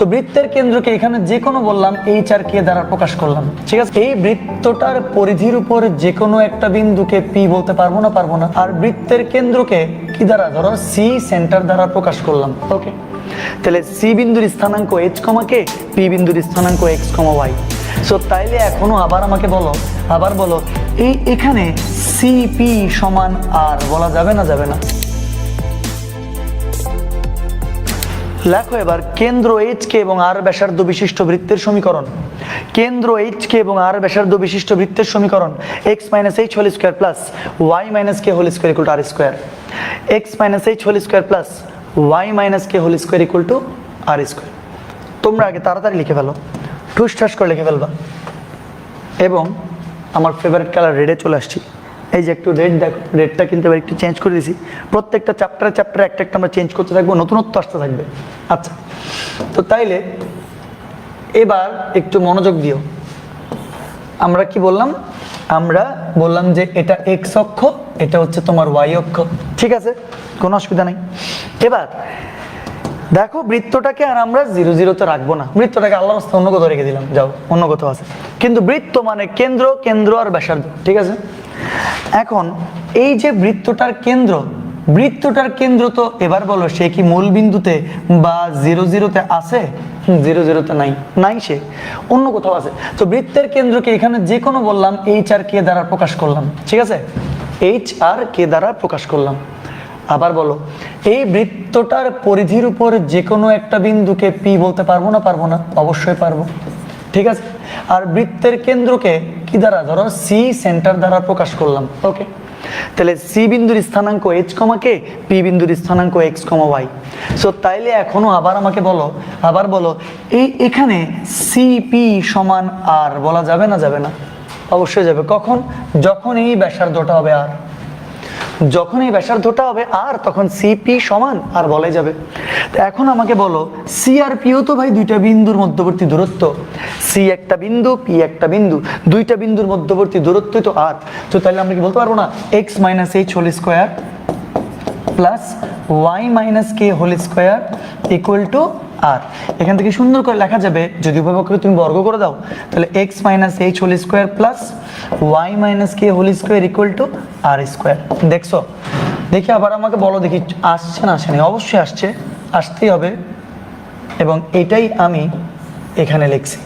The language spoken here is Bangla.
তো বৃত্তের কেন্দ্রকে এখানে যে কোনো বললাম এইচ আর কে দ্বারা প্রকাশ করলাম। ঠিক আছে? এই বৃত্তটার পরিধির উপর যে কোনো একটা বিন্দুকে পি বলতে পারব না পারব না। আর বৃত্তের কেন্দ্রকে কি দ্বারা? ধরো সি সেন্টার দ্বারা প্রকাশ করলাম। ওকে তাহলে সি বিন্দুর স্থানাঙ্ক এইচ কমা কে পি বিন্দুর স্থানাঙ্ক এক্স কমা ওয়াই সো তাইলে এখনও আবার আমাকে বলো, আবার বলো, এই এখানে সিপি সমান আর বলা যাবে না যাবে না? লেখো এবার, কেন্দ্র এইচ কে এবং আর ব্যাসার্ধ বিশিষ্ট বৃত্তের সমীকরণ। কেন্দ্র এইচ কে এবং আর ব্যাসার্ধ বিশিষ্ট বৃত্তের সমীকরণ X minus H whole square plus Y minus K whole square equal to R square X minus H whole square plus Y minus K whole square equal to R square তোমরা আগে তাড়াতাড়ি লিখে ফেলো ঠুস ঠাস করে লিখে ফেলবা। এবং আমার ফেভারিট কালার রেডে চলে আসছি। এই যে একটু রেট দেখো রেটটা কিন্তু এবার একটু চেঞ্জ করে দিয়েছি প্রত্যেকটা চ্যাপ্টারে চ্যাপ্টারে একটা একটা আমরা চেঞ্জ করতে থাকব, নতুনত্ব আসতে থাকবে। আচ্ছা তো তাইলে এবার একটু মনোযোগ দিও। আমরা কি বললাম? আমরা বললাম যে এটা এক্স অক্ষ, এটা হচ্ছে তোমার ওয়াই অক্ষ। ঠিক আছে? কোনো অসুবিধা নেই। এবার দেখো বৃত্তটাকে আর আমরা জিরো জিরোতে রাখব না। বৃত্তটাকে আল্লাহ অন্য কোথাও রেখে দিলাম। যাও, অন্য কোথাও আছে। কিন্তু বৃত্ত মানে কেন্দ্র কেন্দ্র আর ব্যাসার্ধ। ঠিক আছে? এখন এই যে বৃত্তটার কেন্দ্র বৃত্তটার কেন্দ্র তো এবার বলো সে কি মূল বিন্দুতে বা জিরো জিরোতে আছে? জিরো জিরোতে নাই। নাই সে? অন্য কোথাও আছে। তো বৃত্তের কেন্দ্রকে এখানে যে কোনো বললাম এইচ আর কে দ্বারা প্রকাশ করলাম ঠিক আছে? এইচ আর কে দ্বারা প্রকাশ করলাম। আবার বলো এই বৃত্তটার পরিধির উপর যে কোনো একটা বিন্দুকে পি বলতে পারব না? পারব না। অবশ্যই পারব। ঠিক আছে? আর বৃত্তের কেন্দ্রকে কি দ্বারা? ধরো সি সেন্টার দ্বারা প্রকাশ করলাম। ওকে তাহলে সি বিন্দুর স্থানাঙ্ক এইচ কমা কে পি বিন্দুর স্থানাঙ্ক এক্স কমা ওয়াই সো তাইলে এখনও আবার আমাকে বলো, আবার বলো, এই এখানে সি পি সমান আর বলা যাবে না যাবে না? অবশ্যই যাবে। কখন? যখন এই ব্যাসার্ধটা হবে আর যখন এই ব্যাসার্ধটা হবে আর, তখন সিপি সমান আর বলাই যাবে। তো এখন আমাকে বলো সি আর পিও তো ভাই দুইটা বিন্দুর মধ্যবর্তী দূরত্ব। সি একটা বিন্দু পি একটা বিন্দু। দুইটা বিন্দুর মধ্যবর্তী দূরত্বই তো আর। তো তাহলে আমরা কি বলতে পারব না? X minus H whole square plus Y minus K whole square equal to R. এখান থেকে সুন্দর করে লেখা যাবে, যদি উভয়পক্ষকে তুমি বর্গ করে দাও, তাহলে X minus H whole square plus Y minus K whole square equal to R square দেখছ? দেখি আবার আমাকে বলো দেখি, আসছে না আসেনি? অবশ্যই আসছে। আসতেই হবে। এবং এটাই আমি এখানে লিখছি।